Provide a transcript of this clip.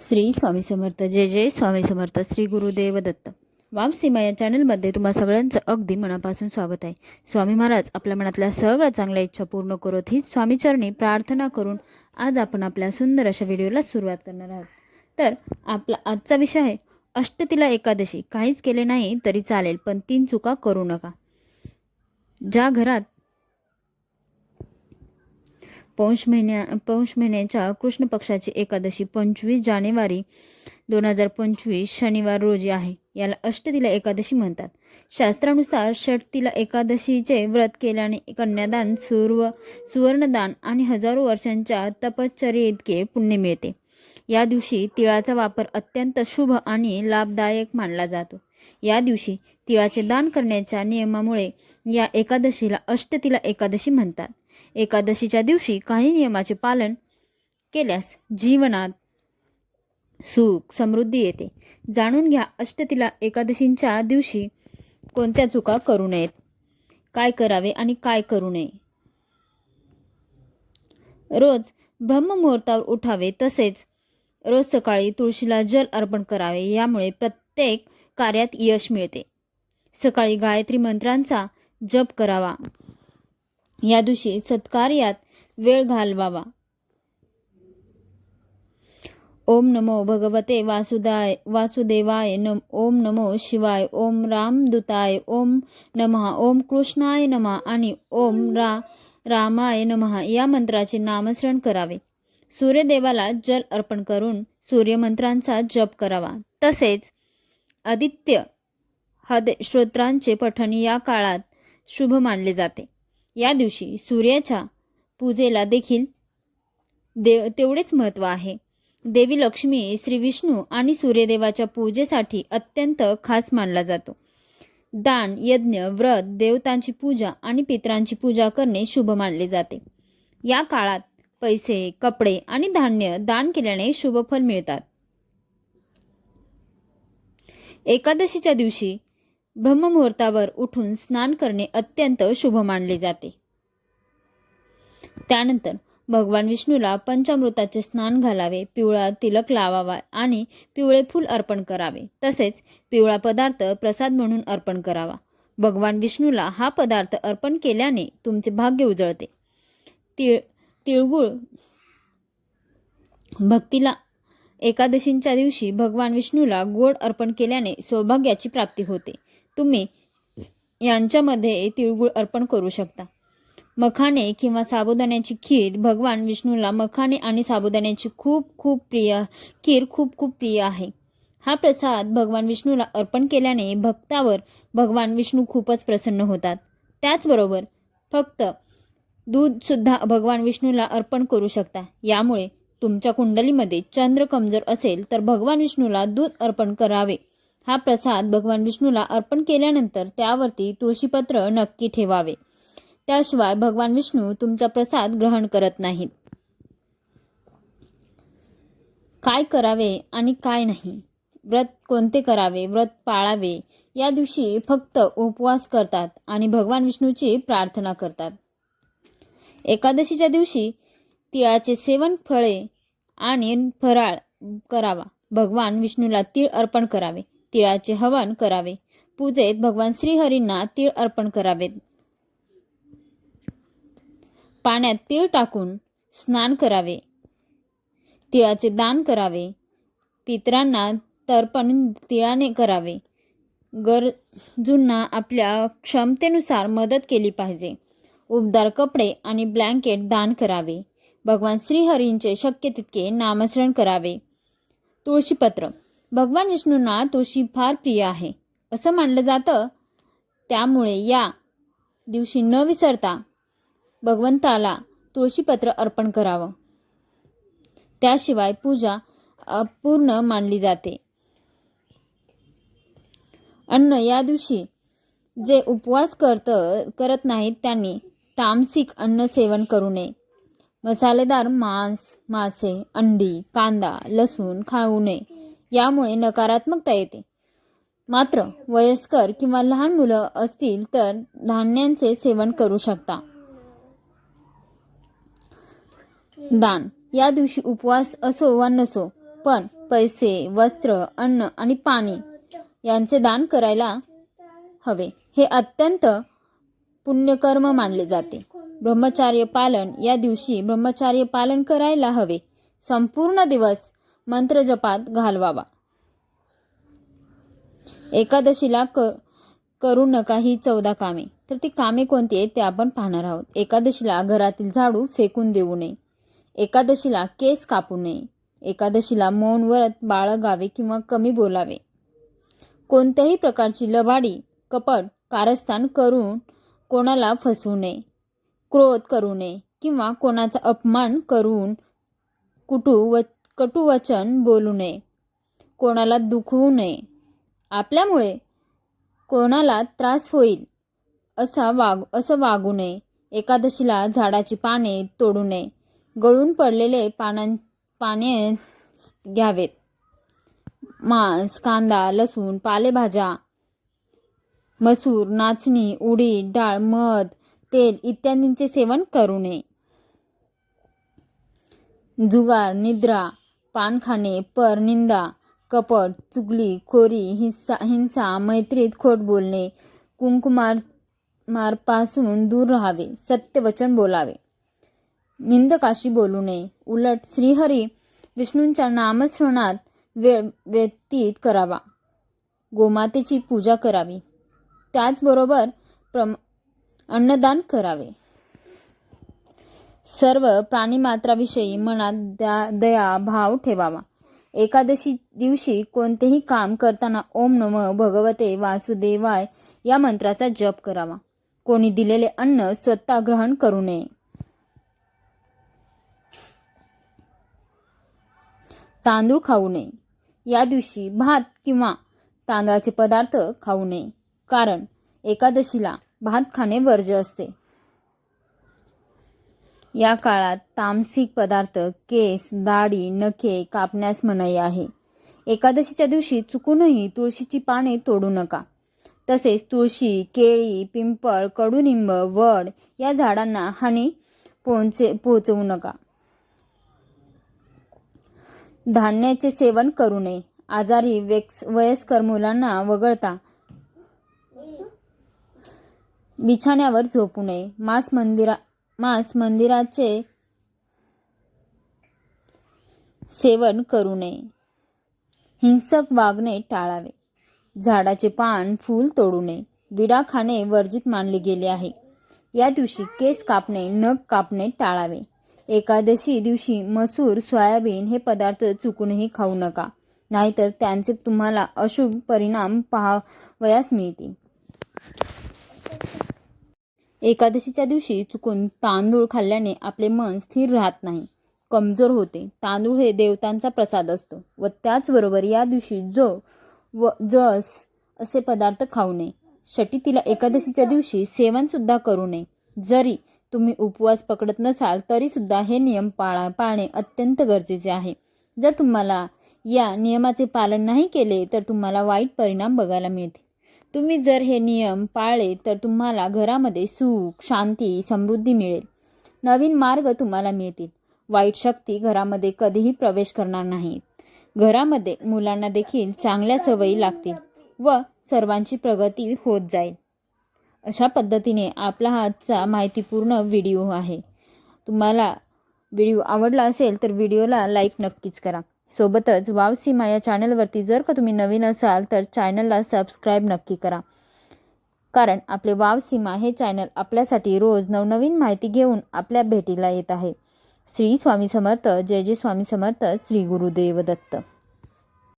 श्री स्वामी समर्थ. जय जय स्वामी समर्थ. श्री गुरुदेव दत्त वामसीमा या चॅनलमध्ये तुम्हा सगळ्यांचं अगदी मनापासून स्वागत आहे. स्वामी महाराज आपल्या मनातल्या सगळ्या चांगल्या इच्छा पूर्ण करत ही स्वामीचरणी प्रार्थना करून आज आपण आपल्या सुंदर अशा व्हिडिओला सुरुवात करणार आहोत. तर आपला आजचा विषय आहे अष्टतिला एकादशी. काहीच केले नाही तरी चालेल पण तीन चुका करू नका. ज्या घरात पौष महिन्या पौष महिन्याच्या कृष्ण पक्षाची एकादशी पंचवीस जानेवारी दोन हजार पंचवीस शनिवार रोजी आहे. याला अष्टतिला एकादशी म्हणतात. शास्त्रानुसार षटतिला एकादशीचे व्रत केल्याने कन्यादान सुर्व सुवर्णदान आणि हजारो वर्षांच्या तपश्चर्ये इतके पुण्य मिळते. या दिवशी तिळाचा वापर अत्यंत शुभ आणि लाभदायक मानला जातो. या दिवशी तिळाचे दान करण्याच्या नियमामुळे या एकादशीला अष्टतिला एकादशी म्हणतात. एकादशीच्या दिवशी काही नियमाचे पालन केल्यास जीवनात सुख समृद्धी येते. जाणून घ्या अष्टतिला एकादशींच्या दिवशी कोणत्या चुका करू नयेत? काय करावे आणि काय करू नये? रोज ब्रह्ममुहूर्तावर उठावे तसेच रोज सकाळी तुळशीला जल अर्पण करावे. यामुळे प्रत्येक कार्यात यश मिळते. सकाळी गायत्री मंत्रांचा जप करावा. या दिवशी सत्कार्यात वेळ घालवावा. ओम नमो भगवते वासुदाय वासुदेवाय नम ओम नमो शिवाय ओम रामदूताय ओम नमः ओम कृष्णाय नमः आणि ओम रा रामाय नमः या मंत्राचे नामस्मरण करावे. सूर्यदेवाला जल अर्पण करून सूर्यमंत्रांचा जप करावा. तसेच आदित्य हद श्रोत्रांचे पठण या काळात शुभ मानले जाते. या दिवशी सूर्याच्या पूजेला देखील देव तेवढेच महत्त्व आहे. देवी लक्ष्मी श्री विष्णू आणि सूर्यदेवाच्या पूजेसाठी अत्यंत खास मानला जातो. दान यज्ञ व्रत देवतांची पूजा आणि पितरांची पूजा करणे शुभ मानले जाते. या काळात पैसे कपडे आणि धान्य दान केल्याने शुभफल मिळतात. एकादशीच्या दिवशी ब्रह्ममुहूर्तावर उठून स्नान करणे अत्यंत शुभ मानले जाते. त्यानंतर भगवान विष्णूला पंचामृताचे स्नान घालावे पिवळा तिलक लावावा आणि पिवळे फूल अर्पण करावे. तसेच पिवळा पदार्थ प्रसाद म्हणून अर्पण करावा. भगवान विष्णूला हा पदार्थ अर्पण केल्याने तुमचे भाग्य उजळते. तिळ तिळगुळ भक्तीला एकादशींच्या दिवशी भगवान विष्णूला गोड अर्पण केल्याने सौभाग्याची प्राप्ती होते. तुम्ही यांच्यामध्ये तिळगुळ अर्पण करू शकता. मखाने किंवा साबुदाण्याची खीर भगवान विष्णूला मखाने आणि साबुदाण्याची खूप खूप प्रिय खीर खूप खूप प्रिय आहे. हा प्रसाद भगवान विष्णूला अर्पण केल्याने भक्तावर भगवान विष्णू खूपच प्रसन्न होतात. त्याचबरोबर फक्त दूधसुद्धा भगवान विष्णूला अर्पण करू शकता. यामुळे तुमच्या कुंडलीमध्ये चंद्र कमजोर असेल तर भगवान विष्णूला दूध अर्पण करावे. हा प्रसाद भगवान विष्णूला अर्पण केल्यानंतर त्यावरती तुळशीपत्र नक्की ठेवावे. त्याशिवाय भगवान विष्णू तुमचा प्रसाद ग्रहण करत नाहीत. काय करावे आणि काय नाही? व्रत कोणते करावे? व्रत पाळावे. या दिवशी फक्त उपवास करतात आणि भगवान विष्णूची प्रार्थना करतात. एकादशीच्या दिवशी तिळाचे सेवन फळे आणि फराळ करावा. भगवान विष्णूला तीळ अर्पण करावे. तिळाचे हवन करावे. पूजेत भगवान श्रीहरींना तीळ अर्पण करावेत पाण्यात तीळ टाकून स्नान करावे. तिळाचे दान करावे. पितरांना तर्पण तिळाने करावे. गरजूंना आपल्या क्षमतेनुसार मदत केली पाहिजे. उबदार कपडे आणि ब्लँकेट दान करावे. भगवान श्रीहरींचे शक्य तितके नामस्मरण करावे. तुळशीपत्र. भगवान विष्णूंना तुळशी फार प्रिय आहे. असं मानलं जातं. त्यामुळे या दिवशी न विसरता भगवंताला तुळशीपत्र अर्पण करावं. त्याशिवाय पूजा अपूर्ण मानली जाते. अन्न या दिवशी जे उपवास करत करत नाहीत त्यांनी तामसिक अन्न सेवन करू नये. मसालेदार मांस मासे अंडी कांदा लसूण खाऊ नये. यामुळे नकारात्मकता येते. मात्र वयस्कर किंवा लहान मुलं असतील तर धान्यांचे सेवन करू शकता. दान. या दिवशी उपवास असो वा नसो पण पैसे वस्त्र अन्न आणि पाणी यांचे दान करायला हवे. हे अत्यंत पुण्यकर्म मानले जाते. ब्रह्मचार्य पालन या दिवशी ब्रह्मचार्य पालन करायला हवे. संपूर्ण दिवस मंत्रजपात घालवावा. एकादशीला क करू नका ही चौदा कामे. तर ती कामे कोणती आहेत ते आपण पाहणार आहोत. एकादशीला घरातील झाडू फेकून देऊ नये. एकादशीला केस कापू नये. एकादशीला मौन व्रत बाळगावे किंवा कमी बोलावे. कोणत्याही प्रकारची लबाडी कपट कारस्थान करून कोणाला फसवू नये. क्रोध करू नये किंवा कोणाचा अपमान करून कुटू व कटुवचन बोलू नये. कोणाला दुखवू नये. आपल्यामुळे कोणाला त्रास होईल असा वाग असं वागू नये. एकादशीला झाडाची पाने तोडू नये. गळून पडलेले पानां पाने घ्यावेत. मांस कांदा लसूण पालेभाज्या मसूर नाचणी उडीद डाळ मध तेल इत्यादींचे सेवन करू नये. जुगार निद्रा पान खाणे कपट चुगली खोरी हिंसा हिंसा मैत्रीत खोट बोलणे कुंकुमार मारपासून दूर राहावे सत्यवचन बोलावे. निंदकाशी बोलू नये. उलट श्रीहरी विष्णूंच्या नामस्मरणात वेळ व्यतीत करावा. गोमातेची पूजा करावी. त्याचबरोबर प्रम अन्नदान करावे. सर्व प्राणीमात्राविषयी मनात द्या दया भाव ठेवावा. एकादशी दिवशी कोणतेही काम करताना ओम नम भगवते वासुदेवाय या मंत्राचा जप करावा. कोणी दिलेले अन्न स्वतः ग्रहण करू नये. तांदूळ खाऊ नये. या दिवशी भात किंवा तांदळाचे पदार्थ खाऊ नये. कारण एकादशीला भात खाणे वर्ज्य असते. या काळात तामसिक पदार्थ केस दाढी नखे कापण्यास मनाई आहे. एकादशीच्या दिवशी चुकूनही तुळशीची पाने तोडू नका. तसेच तुळशी केळी पिंपळ कडुनिंब वड या झाडांना हानी पोहोचे पोहोचवू नका. धान्याचे सेवन करू नये. आजारी वेक्स वयस्कर मुलांना वगळता बिछाण्यावर झोपू नये. मांस मंदिरा मांस मंदिराचे सेवन करू नये. हिंसक वागणे टाळावे. झाडाचे पान फूल तोडू नये. विडा खाणे वर्जित मानले गेले आहे. या दिवशी केस कापणे नख कापणे टाळावे. एकादशी दिवशी मसूर सोयाबीन हे पदार्थ चुकूनही खाऊ नका. नाहीतर त्यांचे तुम्हाला अशुभ परिणाम पाहावयास मिळतील. एकादशीच्या दिवशी चुकून तांदूळ खाल्ल्याने आपले मन स्थिर राहत नाही कमजोर होते. तांदूळ हे देवतांचा प्रसाद असतो व त्याचबरोबर या दिवशी जो व जस असे पदार्थ खाऊ नये. षटीतीला एकादशीच्या दिवशी सेवनसुद्धा करू नये. जरी तुम्ही उपवास पकडत नसाल तरीसुद्धा हे नियम पाळा पाळणे अत्यंत गरजेचे आहे. जर तुम्हाला या नियमाचे पालन नाही केले तर तुम्हाला वाईट परिणाम बघायला मिळतील. तुम्ही जर हे नियम पाळले तर तुम्हाला घरामध्ये सुख शांती समृद्धी मिळेल. नवीन मार्ग तुम्हाला मिळतील. वाईट शक्ती घरामध्ये कधीही प्रवेश करणार नाही. घरामध्ये मुलांना देखील चांगल्या सवयी लागतील व सर्वांची प्रगती होत जाईल. अशा पद्धतीने आपला हा आजचा माहितीपूर्ण व्हिडिओ आहे. तुम्हाला व्हिडिओ आवडला असेल तर व्हिडिओला लाईक नक्कीच करा. सोबतच वाव सीमा या चॅनलवरती जर का तुम्ही नवीन असाल तर चॅनलला सबस्क्राईब नक्की करा. कारण आपले वाव सीमा हे चॅनल आपल्यासाठी रोज नवनवीन माहिती घेऊन आपल्या भेटीला येत आहे. श्री स्वामी समर्थ जय जय स्वामी समर्थ श्री गुरुदेव दत्त.